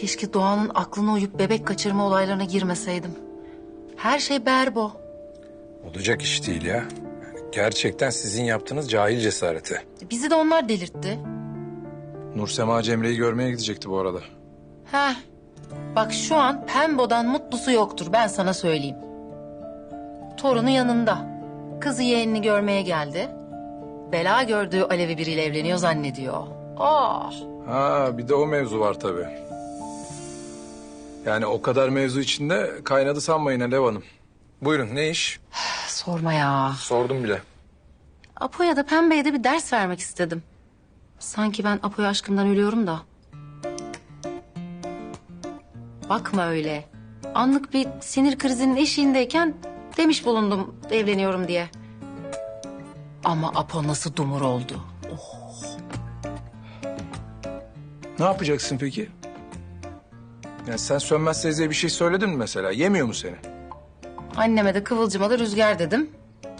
Keşke Doğan'ın aklına uyup bebek kaçırma olaylarına girmeseydim. Her şey berbo. Olacak iş değil ya. Yani gerçekten sizin yaptığınız cahil cesareti. Bizi de onlar delirtti. Nursema Cemre'yi görmeye gidecekti bu arada. Heh. Bak şu an Pembo'dan mutlusu yoktur ben sana söyleyeyim. Torunu yanında. Kızı yeğenini görmeye geldi. Bela gördüğü Alevi biriyle evleniyor zannediyor. Ah. Ha bir de o mevzu var tabii. Yani o kadar mevzu içinde kaynadı sanmayın Alev Hanım. Buyurun ne iş? Sorma ya. Sordum bile. Apo'ya da Pembe'ye de bir ders vermek istedim. Sanki ben Apo'ya aşkımdan ölüyorum da. Bakma öyle. Anlık bir sinir krizinin eşiğindeyken demiş bulundum evleniyorum diye. Ama Apo nasıl dumur oldu. Ne yapacaksın peki? Yani sen Sönmez teyzeye bir şey söyledin mi mesela? Yemiyor mu seni? Anneme de Kıvılcım'a da Rüzgar dedim.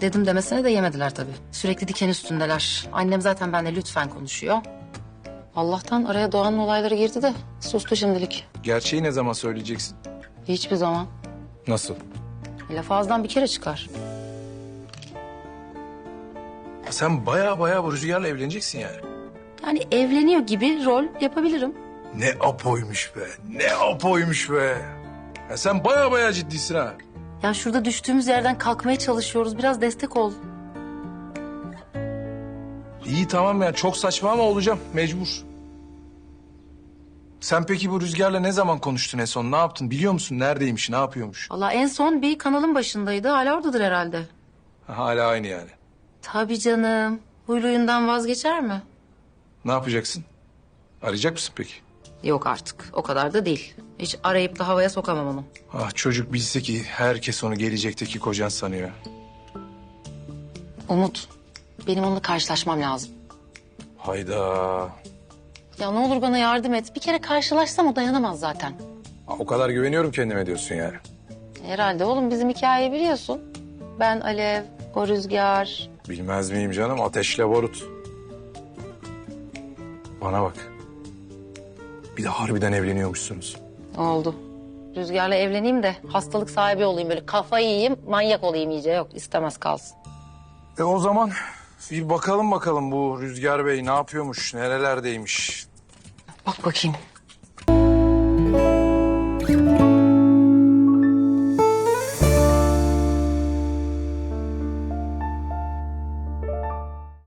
Dedim demesine de yemediler tabii. Sürekli diken üstündeler. Annem zaten benimle lütfen konuşuyor. Allah'tan araya Doğan'ın olayları girdi de sustu şimdilik. Gerçeği ne zaman söyleyeceksin? Hiçbir zaman. Nasıl? Laf ağızdan bir kere çıkar. Sen baya baya bu rüzgarla evleneceksin yani. Yani evleniyor gibi rol yapabilirim. Ne apoymuş be. Ne apoymuş be. Ya sen baya baya ciddisin ha. Ya şurada düştüğümüz yerden kalkmaya çalışıyoruz. Biraz destek ol. İyi tamam ya çok saçma ama olacağım mecbur. Sen peki bu rüzgarla ne zaman konuştun en son? Ne yaptın? Biliyor musun? Neredeymiş? Ne yapıyormuş? Valla en son bir kanalın başındaydı. Hala oradadır herhalde. Ha, Hala aynı yani. Tabii canım. Huyluyundan vazgeçer mi? Ne yapacaksın? Arayacak mısın peki? Yok artık. O kadar da değil. Hiç arayıp da havaya sokamam onu. Ah çocuk bilse ki herkes onu gelecekteki kocan sanıyor. Umut. Benim onunla karşılaşmam lazım. Hayda. Ya ne olur bana yardım et. Bir kere karşılaşsam o dayanamaz zaten. Ha, O kadar güveniyorum kendime diyorsun yani. Herhalde oğlum bizim hikayeyi biliyorsun. Ben Alev, o Rüzgar. Bilmez miyim canım? Ateşle barut. Bana bak. Bir de harbiden evleniyormuşsunuz. Oldu. Rüzgar'la evleneyim de hastalık sahibi olayım böyle kafayı yiyeyim manyak olayım iyice yok istemez kalsın. E o zaman bir bakalım bakalım bu Rüzgar Bey ne yapıyormuş, nerelerdeymiş. Bak bakayım.